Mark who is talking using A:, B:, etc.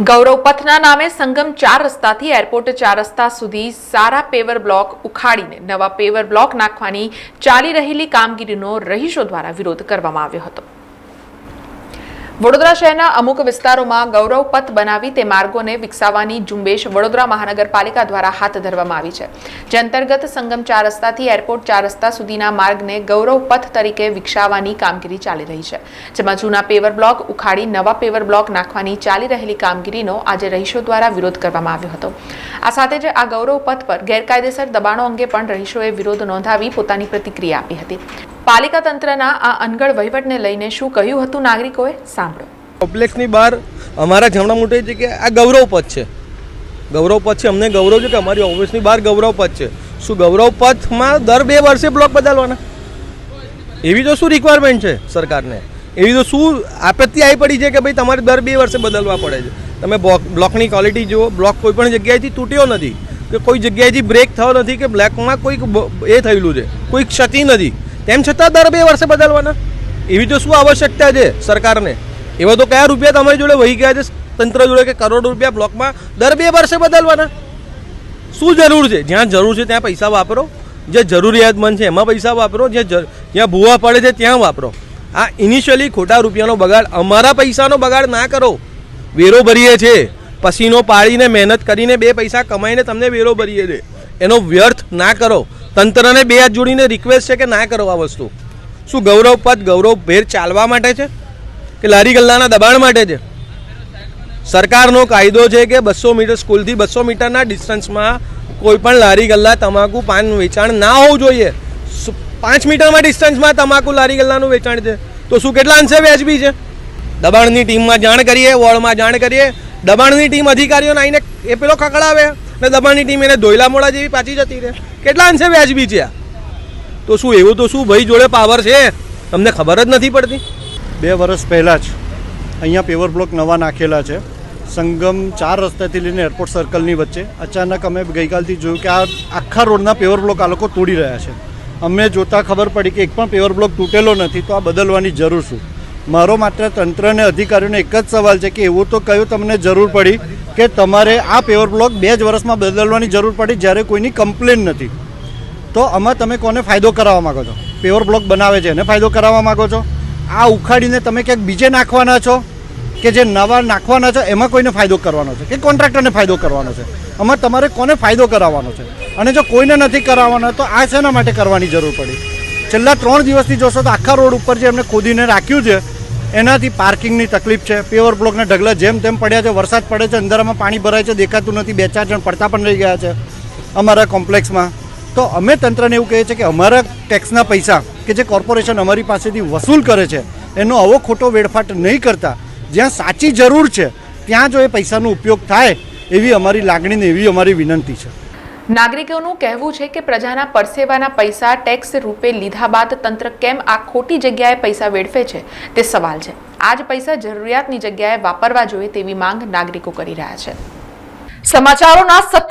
A: ગૌરવ પથના નામે સંગમ ચાર રસ્તાથી એરપોર્ટ ચાર રસ્તા સુધી સારા પેવર બ્લોક ઉખાડીને નવા પેવર બ્લોક નાખવાની ચાલી રહેલી કામગીરીનો રહીશો દ્વારા વિરોધ કરવામાં આવ્યો હતો. વડોદરા શહેરના અમુક વિસ્તારોમાં ગૌરવ પથ બનાવી તે માર્ગોને વિકસાવવાની ઝુંબેશ વડોદરા મહાનગરપાલિકા દ્વારા હાથ ધરવામાં આવી છે. જે અંતર્ગત સંગમ ચાર રસ્તાથી એરપોર્ટ ચાર રસ્તા સુધીના માર્ગને ગૌરવ પથ તરીકે વિકસાવવાની કામગીરી ચાલી રહી છે. જેમાં જૂના પેવર બ્લોક ઉખાડી નવા પેવર બ્લોક નાખવાની ચાલી રહેલી કામગીરીનો આજે રહીશો દ્વારા વિરોધ કરવામાં આવ્યો હતો. આ સાથે જ આ ગૌરવ પથ પર ગેરકાયદેસર દબાણો અંગે પણ રહીશોએ વિરોધ નોંધાવી પોતાની પ્રતિક્રિયા આપી હતી. પાલિકા તંત્રના આ અનગળ વહીવટને લઈને શું કહ્યું હતું નાગરિકોએ? સાંભળો.
B: કોમ્પ્લેક્સની બહાર અમારા જમણા મોટે છે કે આ ગૌરવ પથ છે. ગૌરવ પથ છે. અમને ગૌરવ છે કે અમારી ઓફિસની બહાર ગૌરવ પથ છે. શું ગૌરવ પથમાં દર બે વર્ષે બ્લોક બદલવાના? એવી તો શું રિક્વાયરમેન્ટ છે સરકારને? એવી તો શું આપત્તિ આવી પડી છે કે ભાઈ તમારે દર બે વર્ષે બદલવા પડે છે? તમે બ્લોક, બ્લોકની ક્વોલિટી જુઓ. બ્લોક કોઈ પણ જગ્યાએથી તૂટ્યો નથી. કે કોઈ જગ્યાએથી બ્રેક થયો નથી કે બ્લેકમાં કોઈક એ થયેલું છે. કોઈ ક્ષતિ નથી. તેમ છતાં દર બે વર્ષે બદલવાના. એવી તો શું આવશ્યકતા છે સરકારને? એવા તો કયા રૂપિયા તમારી જોડે વહી ગયા છે? તંત્ર જોડે કે કરોડ રૂપિયા બ્લોકમાં દર બે વર્ષે બદલવાના. શું જરૂર છે? જ્યાં જરૂર છે ત્યાં પૈસા વાપરો. જે જરૂરિયાતમંદ છે એમાં પૈસા વાપરો. જે જ્યાં ભૂવા પડે છે ત્યાં વાપરો. આ ઇનિશિયલી ખોટા રૂપિયાનો બગાડ, અમારા પૈસાનો બગાડ ના કરો. વેરો ભરીએ છે. પસીનો પાડીને મહેનત કરીને બે પૈસા કમાઈને તમને વેરો ભરીએ છે. એનો વ્યર્થ ના કરો. તંત્રને બે હાથ જોડીને રિક્વેસ્ટ છે કે ના કરો આ વસ્તુ. શું ગૌરવ પદ, ગૌરવ ભેર ચાલવા માટે છે? કે લારી ગલ્લાના દબાણ માટે છે? સરકારનો કાયદો છે કે બસો મીટર સ્કૂલથી બસો મીટરના ડિસ્ટન્સમાં કોઈ પણ લારી ગલ્લા તમાકુ પાન વેચાણ ના હોવું જોઈએ. પાંચ મીટરમાં ડિસ્ટન્સમાં તમાકુ લારી ગલ્લાનું વેચાણ છે. તો શું કેટલા અંશે વ્યાજબી છે? દબાણની ટીમમાં જાણ કરીએ, વોર્ડમાં જાણ કરીએ. દબાણની ટીમ અધિકારીઓને આવીને એ પેલો ખકડાવે ને દબાણની ટીમ એને ધોયલા મોડા જેવી પાછી જતી રહે. કેટલા અંશે વ્યાજબી છે તો શું, એવું તો શું, ભાઈ જોડે પાવર છે. તમને ખબર જ નથી પડતી?
C: બે વર્ષ પહેલાં જ અહીંયા પેવર બ્લોક નવા નાખેલા છે. સંગમ ચાર રસ્તાથી લઈને એરપોર્ટ સર્કલની વચ્ચે. અચાનક અમે ગઈકાલથી જોયું કે આ આખા રોડના પેવર બ્લોક આ લોકો તોડી રહ્યા છે. અમને જોતાં ખબર પડી કે એક પણ પેવર બ્લોક તૂટેલો નથી, તો આ બદલવાની જરૂર શું? મારો માત્ર તંત્રને અધિકારીઓને એક જ સવાલ છે કે એવું તો કયું તમને જરૂર પડી કે તમારે આ પેવર બ્લોક બે જ વર્ષમાં બદલવાની જરૂર પડી જ્યારે કોઈની કમ્પ્લેન નથી? તો આમાં તમે કોને ફાયદો કરાવવા માગો છો? પેવર બ્લોક બનાવે છે, એને ફાયદો કરાવવા માગો છો? આ ઉખાડીને તમે ક્યાંક બીજે નાખવાના છો? કે જે નવા નાખવાના છો, એમાં કોઈને ફાયદો કરવાનો છે? કે કોન્ટ્રાક્ટરને ફાયદો કરવાનો છે? આમાં તમારે કોને ફાયદો કરાવવાનો છે? અને જો કોઈને નથી કરાવવાનો, તો આ શેના માટે કરવાની જરૂર પડી? છેલ્લા ત્રણ દિવસથી જોશો તો આખા રોડ ઉપર જે એમને ખોદીને રાખ્યું છે, એનાથી પાર્કિંગની તકલીફ છે. પેવર બ્લોકના ઢગલા જેમ તેમ પડ્યા છે, વરસાદ પડે છે અંદરમાં પાણી ભરાય છે, દેખાતું નથી, બે ચાર જણ પડતા પણ રહી ગયા છે અમારા કોમ્પ્લેક્સમાં. તો અમે તંત્રને એવું કહીએ છીએ કે અમારા ટેક્સના પૈસા કે જે કોર્પોરેશન અમારી પાસેથી વસૂલ કરે છે, એનો આવો ખોટો વેડફાટ નહીં કરતા. જ્યાં સાચી જરૂર છે, ત્યાં જો એ પૈસાનો ઉપયોગ થાય, એવી અમારી લાગણી ને એવી અમારી વિનંતી છે.
A: નાગરિકોનું કહેવું છે કે પ્રજાના પરસેવાના પૈસા ટેક્સ રૂપે લીધા બાદ તંત્ર કેમ આ ખોટી જગ્યાએ પૈસા વેડફે છે? તે સવાલ છે. આ જ પૈસા જરૂરિયાતની જગ્યાએ વાપરવા જોઈએ તેવી માંગ નાગરિકો કરી રહ્યા છે. સમાચારોના સતત